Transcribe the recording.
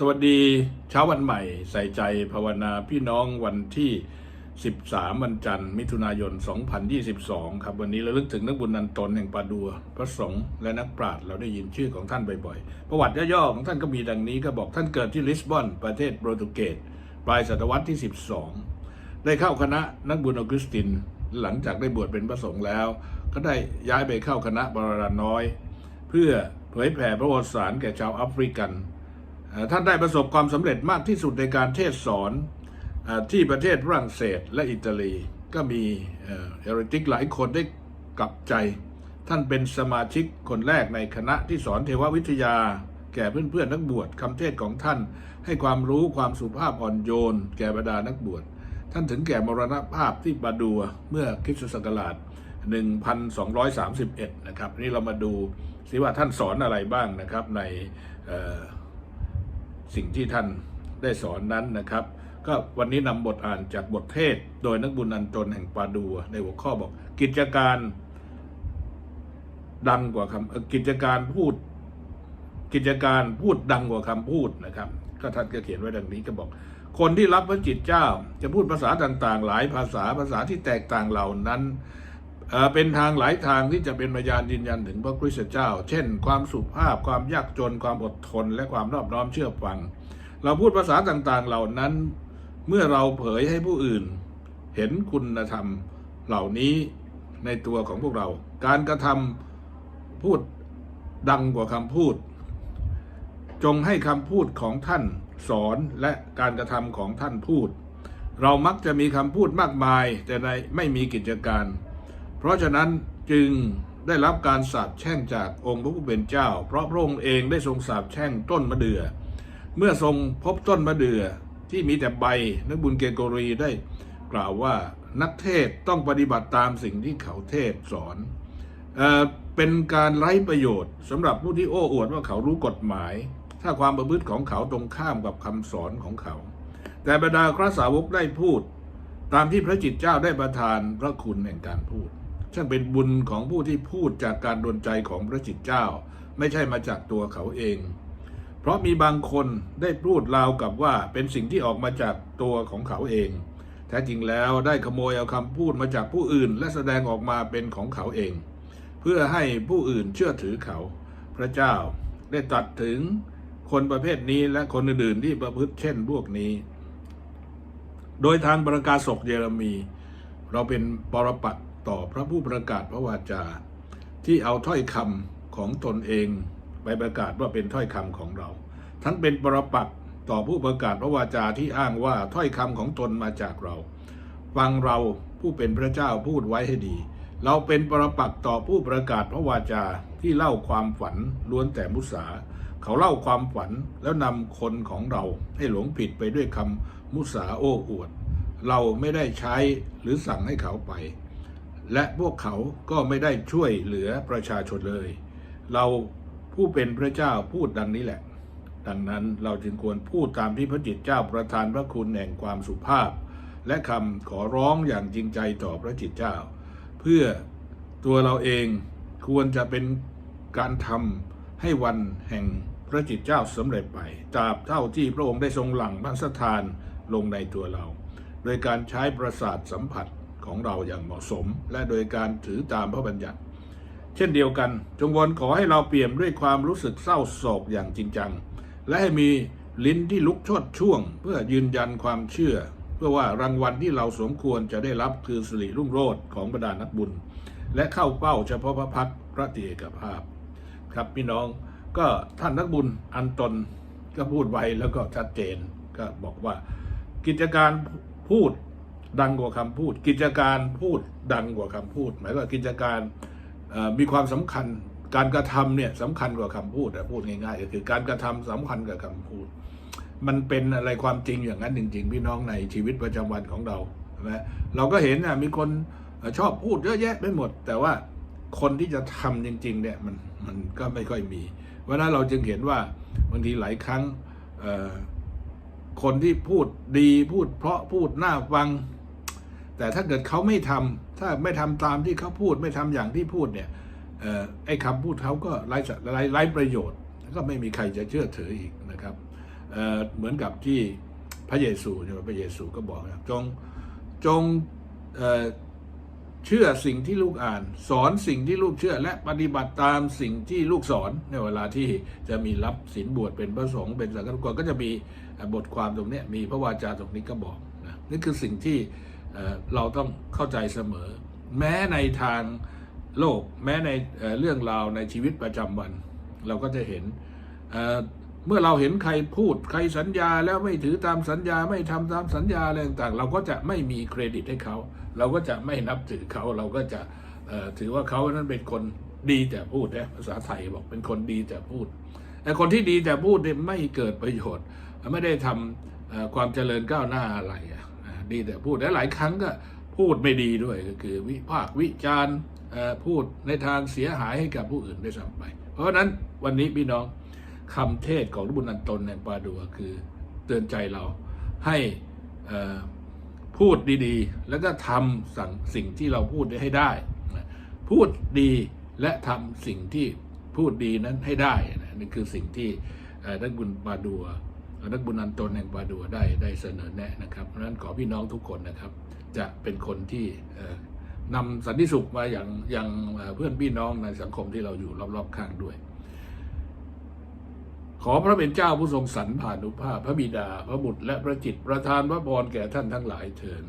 สวัสดีเช้าวันใหม่ ใส่ใจภาวนาพี่น้องวันที่ 13 วันจันทร์มิถุนายน 2022 ครับ วันนี้เระลึกถึงนักบุญนันตนแห่งปาดัว พระสงฆ์และนักปราชญ์เราได้ยินชื่อของท่านบ่อยๆ ประวัติย่อๆของท่านก็มีดังนี้ก็บอกท่านเกิดที่ลิสบอนประเทศโปรตุเกสปลายศตวรรษที่ 12 ได้เข้าคณะนักบุญออกุสติน หลังจากได้บวชเป็นพระสงฆ์แล้ว ก็ได้ย้ายไปเข้าคณะบรราน้อย เพื่อเผยแผ่พระวสารแก่ชาวแอฟริกัน ท่านได้ประสบความสำเร็จมากที่สุดในการเทศสอนอที่ประเทศฝรั่งเศสและอิตาลี ก็มีเฮเรติกหลายคนได้กลับใจ ท่านเป็นสมาชิกคนแรกในคณะที่สอนเทววิทยา แก่เพื่อนๆนักบวชคำเทศของท่านให้ความรู้ความสุภาพอ่อนโยน แก่บรรดานักบวชท่านถึงแก่มรณภาพที่บาดัวเมื่อคริสตศักราช 1231 นะครับนี่เรามาดูสิว่าท่านสอนอะไรบ้างนะครับในเสิ่งที่ท่านได้สอนนั้นนะครับ ก็วันนี้นำบทอ่านจากบทเทศ โดยนักบุญอันตนแห่งปาดัวในหัวข้อบอก กิจการดังกว่าคำกิจการพูด กิจการพูดดังกว่าคำพูดนะครับ ก็ท่านก็เขียนไว้ดังนี้ก็บอก คนที่รับพระจิตเจ้า จะพูดภาษาต่างๆ หลายภาษาภาษาที่แตกต่างเหล่านั้น เป็นทางหลายทางที่จะเป็นพยานยืนยันถึงพระคริสตเจ้า เช่น ความสุภาพ ความยากจน ความอดทน และความนอบน้อมเชื่อฟัง เราพูดภาษาต่างๆ เหล่านั้น เมื่อเราเผยให้ผู้อื่น เห็นคุณธรรมเหล่านี้ในตัวของพวกเรา การกระทำพูดดังกว่าคำพูด จงให้คำพูดของท่านสอนและการกระทำของท่านพูด เรามักจะมีคำพูดมากมาย แต่ในไม่มีกิจการ เพราะฉะนั้นจึงได้รับการสาปแช่งจากองค์พระผู้เป็นเจ้า เพราะพระองค์เองได้ทรงสาปแช่งต้นมะเดื่อเมื่อทรงพบต้นมะเดื่อที่มีแต่ใบนักบุญเกโกรีได้กล่าวว่านักเทศต้องปฏิบัติตามสิ่งที่เขาเทศสอนเออเป็นการไร้ประโยชน์สำหรับผู้ที่โอ้อวดว่าเขารู้กฎหมาย ถ้าความประพฤติของเขาตรงข้ามกับคำสอนของเขา แต่บรรดาพระสาวกได้พูด ตามที่พระจิตเจ้าได้ประทานพระคุณแห่งการพูด ช่างเป็นบุญของผู้ที่พูดจากการดลใจของพระจิตเจ้า ไม่ใช่มาจากตัวเขาเอง เพราะมีบางคนได้พูดราวกับว่าเป็นสิ่งที่ออกมาจากตัวของเขาเอง แท้จริงแล้วได้ขโมยเอาคำพูดมาจากผู้อื่น และแสดงออกมาเป็นของเขาเอง เพื่อให้ผู้อื่นเชื่อถือเขา พระเจ้าได้ตัดถึงคนประเภทนี้และคนอื่นๆที่ประพฤติเช่นพวกนี้ โดยทางประกาศกเยเรมี เราเป็นปรปักษ ต่อพระผู้ประกาศพระวาจา ที่เอาถ้อยคำของตนเองไปประกาศว่าเป็นถ้อยคำของเรา ทั้งเป็นปรปักษ์ต่อผู้ประกาศพระวาจาที่อ้างว่าถ้อยคำของตนมาจากเรา ฟังเราผู้เป็นพระเจ้าพูดไว้ให้ดี เราเป็นปรปักษ์ต่อผู้ประกาศพระวาจาที่เล่าความฝันล้วนแต่มุสาเขาเล่าความฝันแล้วนำคนของเราให้หลงผิดไปด้วยคำมุสาโอ้อวด เราไม่ได้ใช้หรือสั่งให้เขาไป และพวกเขาก็ไม่ได้ช่วยเหลือประชาชนเลย เราผู้เป็นพระเจ้าพูดดังนี้แหละ ดังนั้นเราจึงควรพูดตามที่พระจิตเจ้าประทานพระคุณแห่งความสุภาพ และคำขอร้องอย่างจริงใจต่อพระจิตเจ้า เพื่อตัวเราเองควรจะเป็นการทำให้วันแห่งพระจิตเจ้าสำเร็จไปตราบเท่าที่พระองค์ได้ทรงหลั่งพระสถานลงในตัวเรา โดยการใช้ประสาทสัมผัส ของเราอย่างเหมาะสม และโดยการถือตามพระบัญญัติ เช่นเดียวกัน จงวอนขอให้เราเปี่ยมด้วยความรู้สึกเศร้าโศกอย่างจริงจัง และให้มีลิ้นที่ลุกชดช่วง เพื่อยืนยันความเชื่อ เพื่อว่ารางวัลที่เราสมควรจะได้รับคือสิริรุ่งโรจน์ของบรรดานักบุญ และเข้าเป้าเฉพาะพระพักตร์พระเตกภาพ ครับพี่น้องก็ท่านนักบุญอันตนก็พูดไว้แล้วก็ชัดเจนก็บอกว่ากิจการพูด ดังกว่าคำพูด กิจการพูดดังกว่าคำพูด หมายว่ากิจการมีความสำคัญการกระทำเนี่ยสำคัญกว่าคำพูดพูดง่ายๆก็คือการกระทำสำคัญกว่าคำพูด มันเป็นอะไรความจริงอย่างนั้นจริง ๆ พี่น้องในชีวิตประจำวันของเราใช่ไหมเราก็เห็นนะมีคนชอบพูดเยอะแยะไปหมด แต่ว่าคนที่จะทำจริง ๆ เนี่ยมันมันก็ไม่ค่อยมีเพราะนั้นเราจึงเห็นว่าบางทีหลายครั้งคนที่พูดดีพูดเพราะพูดน่าฟัง แต่ถ้าเกิดเขาไม่ทำถ้าไม่ทำตามที่เขาพูดไม่ทำอย่างที่พูดเนี่ยออไอ้คำพูดเขาก็ไร้ไร้ไร้ประโยชน์ก็ไม่มีใครจะเชื่อถืออีกนะครับเเหมือนกับที่พระเยซูใช่ไหมพระเยซูก็บอกนะจงจงเเชื่อสิ่งที่ลูกอ่าน สอนสิ่งที่ลูกเชื่อ และปฏิบัติตามสิ่งที่ลูกสอนในเวลาที่จะมีรับศีลบวชเป็นพระสงฆ์เป็นสังฆทานก็จะมีบทความตรงนี้มีพระวาจาตรงนี้ก็บอกนะนี่คือสิ่งที่ เราต้องเข้าใจเสมอ แม้ในทางโลก แม้ในเเรื่องราวในชีวิตประจำวัน เราก็จะเห็นเเมื่อเราเห็นใครพูดใครสัญญาแล้วไม่ถือตามสัญญาไม่ทำตามสัญญาอะไรต่างๆ เราก็จะไม่มีเครดิตให้เขา เราก็จะไม่นับถือเขาเราก็จะถือว่าเขานั้นเป็นคนดีแต่พูดนะภาษาไทยบอกเป็นคนดีแต่พูดแต่คนที่ดีแต่พูดเนี่ยไม่เกิดประโยชน์ ไม่ได้ทำความเจริญก้าวหน้าอะไร ดีแต่พูดและหลายครั้งก็พูดไม่ดีด้วยก็คือ วิพากษ์วิจารณ์พูดในทางเสียหายให้กับผู้อื่นด้วยซ้ำไป เพราะฉะนั้นวันนี้พี่น้องคำเทศของพระบุญอันตนแห่งปาดัวคือเตือนใจเราให้พูดดีๆ แล้วก็ทำสั่งสิ่งที่เราพูดให้ได้ พูดดีและทำสิ่งที่พูดดีนั้นให้ได้นะนี่คือสิ่งที่เอ่อนักบุญปาดัว นักบุญอันตนแห่งปาดัวได้ได้เสนอแนะนะครับเพราะนั้นขอพี่น้องทุกคนนะครับ จะเป็นคนที่นำสันติสุขมาอย่างอย่างเพื่อนพี่น้องในสังคมที่เราอยู่รอบๆข้างด้วย ขอพระเป็นเจ้าผู้ทรงสรรผ่านุภาพ พระบิดา พระบุตรและพระจิตประทานพระพรแก่ท่านทั้งหลายเถิด